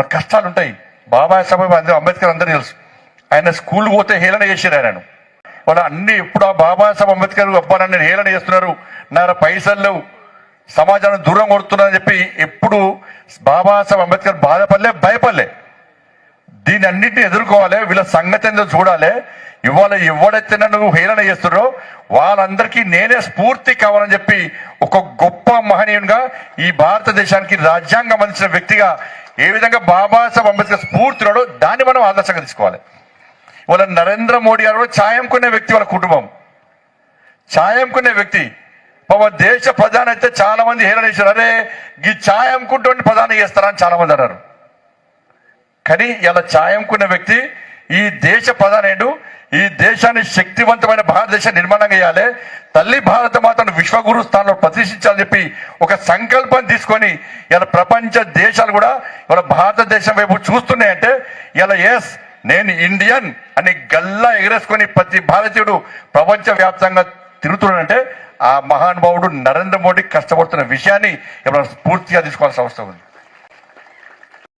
మన కష్టాలు ఉంటాయి. బాబాసాహెబ్ అందరూ అంబేద్కర్ అందరూ తెలుసు. ఆయన స్కూల్ పోతే హేళన చేశారు ఆయన. వాళ్ళు అన్ని ఎప్పుడు ఆ బాబాసాహెబ్ అంబేద్కర్ అబ్బా నన్ను హేళన చేస్తున్నారు. నా పైసలు లేవు. సమాజాన్ని దూరం కొడుతున్నారని చెప్పి ఎప్పుడు బాబాసాహెబ్ అంబేద్కర్ బాధపడలే భయపడలే. దీని అన్నింటిని ఎదుర్కోవాలి. వీళ్ళ సంగతి ఏందో చూడాలి. ఇవాళ ఎవడైతే నన్ను హేళన చేస్తున్నారో వాళ్ళందరికీ నేనే స్ఫూర్తి కావాలని చెప్పి ఒక గొప్ప మహనీయునిగా ఈ భారతదేశానికి రాజ్యాంగం అందించిన వ్యక్తిగా ఏ విధంగా బాబాసాహెబ్ అంబేద్కర్ స్ఫూర్తినాడో దాన్ని మనం ఆదర్శంగా తీసుకోవాలి. వాళ్ళ నరేంద్ర మోడీ గారు ఛాయం ఛాయంకునే వ్యక్తి వాళ్ళ కుటుంబం. ఛాయంకునే వ్యక్తి. పాప దేశ ప్రధాని అయితే చాలా మంది హేళన చేశారు. అరే ఈ ఛాయంకుంటూ ప్రధాని చేస్తారా అని చాలా మంది అన్నారు. కానీ ఇలా ఛాయంకున్న వ్యక్తి ఈ దేశ ప్రధానేడు ఈ దేశాన్ని శక్తివంతమైన భారతదేశ నిర్మాణం చేయాలి తల్లి భారత మాతను విశ్వగురు స్థానంలో ప్రతిష్ఠించాలని చెప్పి ఒక సంకల్పం తీసుకొని ఇలా ప్రపంచ దేశాలు కూడా ఇలా భారతదేశం వైపు చూస్తున్నాయంటే ఇలా ఎస్ నేను ఇండియన్ అని గల్లా ఎగరేసుకొని ప్రతి భారతీయుడు ప్రపంచ వ్యాప్తంగా తిరుగుతున్నాడంటే ఆ మహానుభావుడు నరేంద్ర మోడీ కష్టపడుతున్న విషయాన్ని ఇప్పుడు స్ఫూర్తిగా తీసుకోవాల్సిన అవసరం ఉంది.